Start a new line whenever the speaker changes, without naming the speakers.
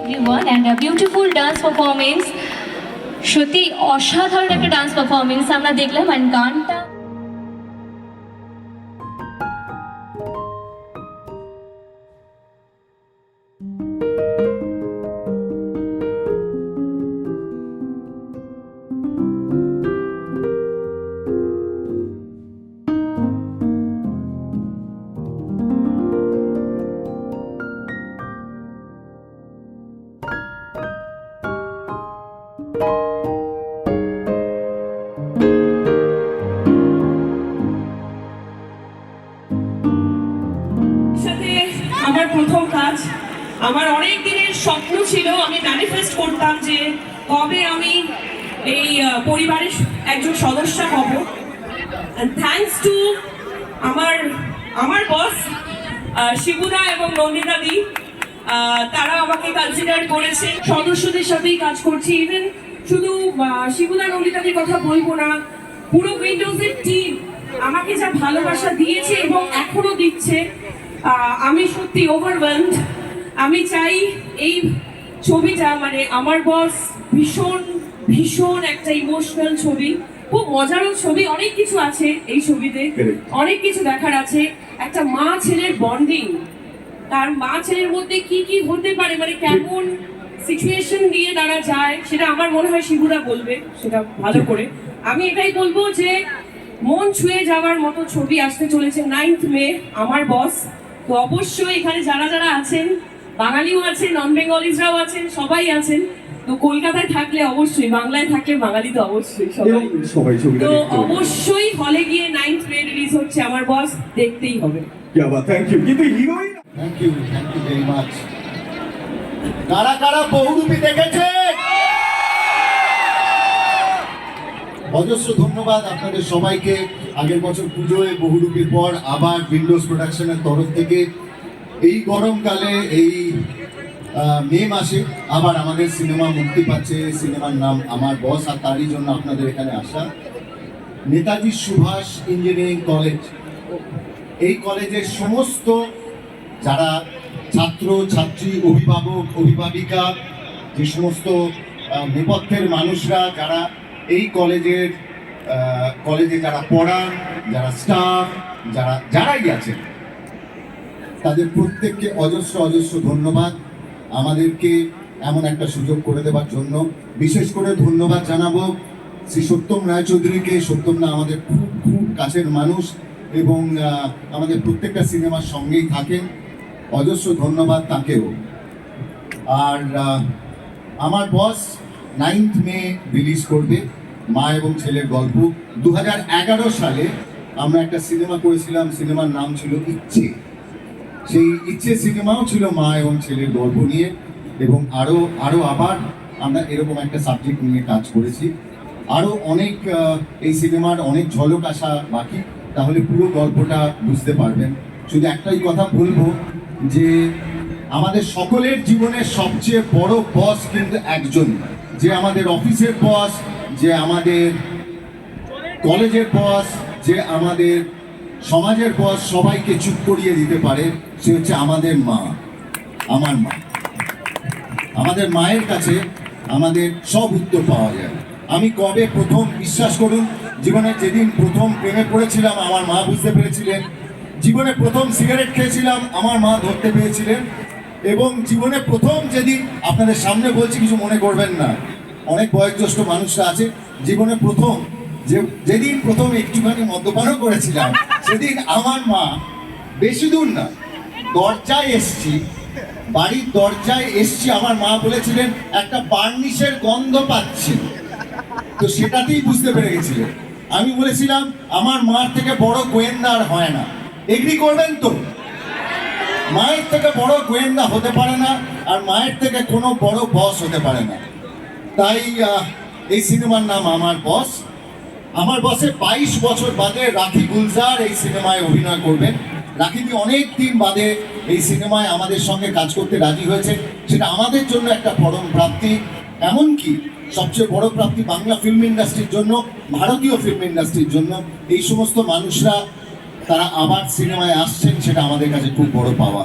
everyone and a beautiful dance performance সত্যি অসাধারণ একটা ডান্স পারফরমেন্স আমরা দেখলাম অ্যান্ড গানটা
কাজ আমার অনেক দিনের স্বপ্ন ছিল, আমি ম্যানিফেস্ট করতাম যে কবে আমি এই পরিবারের একজন সদস্য হব। থ্যাঙ্কস টু আমার আমার বস শিবুদা এবং নন্দিতা দি তারা আমাকে কনসিডার করেছে। সদস্যদের সাথেই কাজ করছি। ইভেন শুধু শিবুদা নন্দিতাদির কথা বলব না, পুরো উইন্ডোজের টিম আমাকে যা ভালোবাসা দিয়েছে এবং এখনও দিচ্ছে আমি সত্যি ওভারওয়েলড আমি চাই এই ছবিটা মানে আমার বস ভীষণ ভীষণ একটা ইমোশনাল ছবি। খুব মজারও ছবি অনেক কিছু আছে এই ছবিতে। অনেক কিছু দেখার আছে। একটা মা ছেলের বন্ডিং তার মা ছেলের মধ্যে কি কি হতে পারে মানে কেমন সিচুয়েশন দিয়ে তারা যায় সেটা আমার মনে হয় শিবুরা বলবে সেটা ভালো করে। আমি এটাই বলব যে মন ছুঁয়ে যাওয়ার মতো ছবি আসতে চলেছে নাইন্থ মে আমার বস তো অবশ্যই এখানে যারা যারা আছেন বাঙালিও আছেন নন বেঙ্গলিজরাও আছেন সবাই আছেন তো কলকাতায় থাকলে অবশ্যই বাংলায় থাকলে বাঙালি তো অবশ্যই সবাই।
সবাই
তো অবশ্যই হলে গিয়ে নাইন্থ মে রিলিজ হচ্ছে আমার বস দেখতেই হবে।
থ্যাংক ইউ কিন্তু heroine
thank you thank you very much কারা কারা বহুরূপী দেখেছে? অজস্র ধন্যবাদ আপনাদের সবাইকে। আগের বছর পুজোয় বহুরূপীর পর আবার উইন্ডোজ প্রোডাকশনের তরফ থেকে। এই গরমকালে, এই মে মাসে আবার আমাদের সিনেমা মুক্তি পাচ্ছে। সিনেমার নাম আমার বস আর তারই জন্য আপনাদের এখানে আসা। নেতাজি সুভাষ ইঞ্জিনিয়ারিং কলেজ এই কলেজের সমস্ত যারা ছাত্র, ছাত্রী, অভিভাবক, অভিভাবিকা, যে সমস্ত নেপথ্যের মানুষরা, যারা এই কলেজের কলেজে যারা পড়ান, যারা স্টাফ যারা, যারাই আছেন, তাদের প্রত্যেককে অজস্র অজস্র ধন্যবাদ। আমাদেরকে এমন একটা সুযোগ করে দেওয়ার জন্য বিশেষ করে ধন্যবাদ জানাব শ্রী সত্যম রায়চৌধুরীকে সত্যম না আমাদের খুব খুব কাছের মানুষ এবং আমাদের প্রত্যেকটা সিনেমার সঙ্গেই থাকেন। অজস্র ধন্যবাদ তাকেও। আর আমার বস নাইন্থ মে রিলিজ করবে মা এবং ছেলের গল্প। দু হাজার এগারো সালে আমরা একটা সিনেমা করেছিলাম, সিনেমার নাম ছিল ইচ্ছে। সেই ইচ্ছে সিনেমাও ছিল মা এবং ছেলের গল্প নিয়ে এবং আরও আরও আবার আমরা এরকম একটা সাবজেক্ট নিয়ে কাজ করেছি। আরও অনেক এই সিনেমার অনেক ঝলক আসা বাকি। তাহলে পুরো গল্পটা বুঝতে পারবেন। শুধু একটাই কথা বলব যে আমাদের সকলের জীবনের সবচেয়ে বড় বস কিন্তু একজন। যে আমাদের অফিসের বস যে আমাদের কলেজের বস যে আমাদের সমাজের বস সবাইকে চুপ করিয়ে দিতে পারে, সে হচ্ছে আমাদের মা, আমার মা। আমাদের মায়ের কাছে আমাদের সব উত্তর পাওয়া যায়। আমি কবে প্রথম বিশ্বাস করুন, জীবনে যেদিন প্রথম প্রেমে পড়েছিলাম, আমার মা বুঝতে পেরেছিলেন। জীবনে প্রথম সিগারেট খেয়েছিলাম, আমার মা ধরতে পেরেছিলেন। এবং জীবনে প্রথম যেদিন আপনাদের সামনে বলছি, কিছু মনে করবেন না। অনেক বয়োজ্যেষ্ঠ মানুষরা আছে, জীবনে প্রথম যে, যেদিন প্রথম একটুখানি মদ্যপানও করেছিলাম, সেদিন আমার মা, বেশি দূর না, দরজায় এসছি, বাড়ির দরজায় এসছি, আমার মা বলেছিলেন, একটা বার্নিশের গন্ধ পাচ্ছি। তো সেটাতেই বুঝতে পেরে গেছিলেন। আমি বলেছিলাম, আমার মার থেকে বড় গোয়েন্দা আর হয় না। এগ্রি করবেন তো? মায়ের থেকে বড় গোয়েন্দা হতে পারে না, আর মায়ের থেকে কোনো বড় বস হতে পারে না। তাই এই সিনেমার নাম আমার বস আমার বসে বাইশ বছর বাদে রাখি গুলজার এই সিনেমায় অভিনয় করবেন। রাখিদি অনেক দিন বাদে এই সিনেমায় আমাদের সঙ্গে কাজ করতে রাজি হয়েছে। সেটা আমাদের জন্য একটা পরম প্রাপ্তি। এমনকি সবচেয়ে বড় প্রাপ্তি বাংলা ফিল্ম ইন্ডাস্ট্রির জন্য, ভারতীয় ফিল্ম ইন্ডাস্ট্রির জন্য। এই সমস্ত মানুষরা তারা আবার সিনেমায় আসছেন সেটা আমাদের কাছে খুব বড় পাওয়া।